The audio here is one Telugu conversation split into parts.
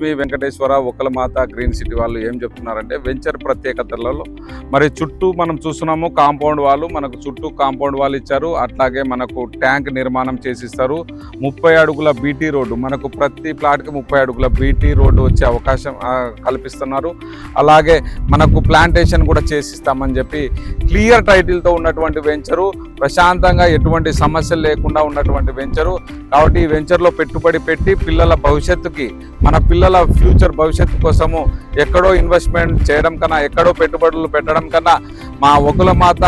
లక్ష్మీ వెంకటేశ్వర ఒకలమాత గ్రీన్ సిటీ వాళ్ళు ఏం చెప్తున్నారంటే వెంచర్ ప్రత్యేకతలలో మరి చుట్టూ మనం చూస్తున్నాము కాంపౌండ్ వాళ్ళు మనకు చుట్టూ కాంపౌండ్ వాళ్ళు ఇచ్చారు అట్లాగే మనకు ట్యాంక్ నిర్మాణం చేసిస్తారు. ముప్పై అడుగుల బీటీ రోడ్డు మనకు ప్రతి ప్లాట్కి ముప్పై అడుగుల బీటీ రోడ్డు వచ్చే అవకాశం కల్పిస్తున్నారు. అలాగే మనకు ప్లాంటేషన్ కూడా చేసిస్తామని చెప్పి క్లియర్ టైటిల్తో ఉన్నటువంటి వెంచరు ప్రశాంతంగా ఎటువంటి సమస్యలు లేకుండా ఉన్నటువంటి వెంచరు. కాబట్టి ఈ వెంచర్లో పెట్టుబడి పెట్టి పిల్లల భవిష్యత్తుకి మన పిల్లల ఫ్యూచర్ భవిష్యత్తు కోసము ఎక్కడో ఇన్వెస్ట్మెంట్ చేయడం కన్నా ఎక్కడో పెట్టుబడులు పెట్టడం కన్నా మా ఒకలమాత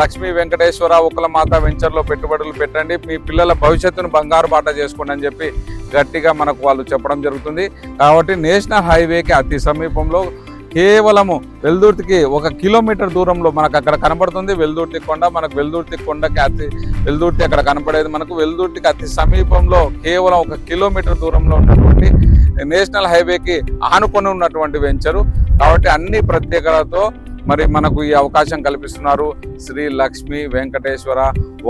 లక్ష్మీ వెంకటేశ్వర ఒకలమాత వెంచర్లో పెట్టుబడులు పెట్టండి. మీ పిల్లల భవిష్యత్తును బంగారు బాట చేసుకోండి అని చెప్పి గట్టిగా మనకు వాళ్ళు చెప్పడం జరుగుతుంది. కాబట్టి నేషనల్ హైవేకి అతి సమీపంలో కేవలము వెల్దుర్తికి ఒక కిలోమీటర్ దూరంలో మనకు అక్కడ కనబడుతుంది. వెల్దుర్తి కొండ మనకు వెల్దుర్తి కొండకి అతి వెల్దుర్తి అక్కడ కనపడేది మనకు. వెల్దుర్తికి అతి సమీపంలో కేవలం ఒక కిలోమీటర్ దూరంలో ఉన్నటువంటి నేషనల్ హైవేకి ఆనుకొని ఉన్నటువంటి వెంచరు. కాబట్టి అన్ని ప్రత్యేకతతో మరి మనకు ఈ అవకాశం కల్పిస్తున్నారు శ్రీ లక్ష్మి వెంకటేశ్వర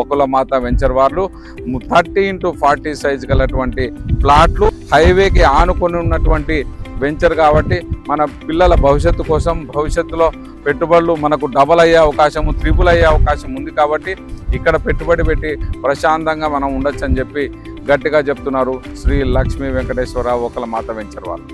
ఒకలమాత వెంచర్ వాళ్ళు. థర్టీ ఇంటూ ఫార్టీ సైజ్ గలటువంటి ప్లాట్లు హైవేకి ఆనుకొని ఉన్నటువంటి వెంచర్ కాబట్టి మన పిల్లల భవిష్యత్తు కోసం భవిష్యత్తులో పెట్టుబడులు మనకు డబల్ అయ్యే అవకాశము త్రిపుల్ అయ్యే అవకాశం ఉంది కాబట్టి ఇక్కడ పెట్టుబడి పెట్టి ప్రశాంతంగా మనం ఉండొచ్చు అని చెప్పి గట్టిగా చెప్తున్నారు శ్రీ లక్ష్మీ వెంకటేశ్వర ఒకల మాత వెంచర్ వాళ్ళు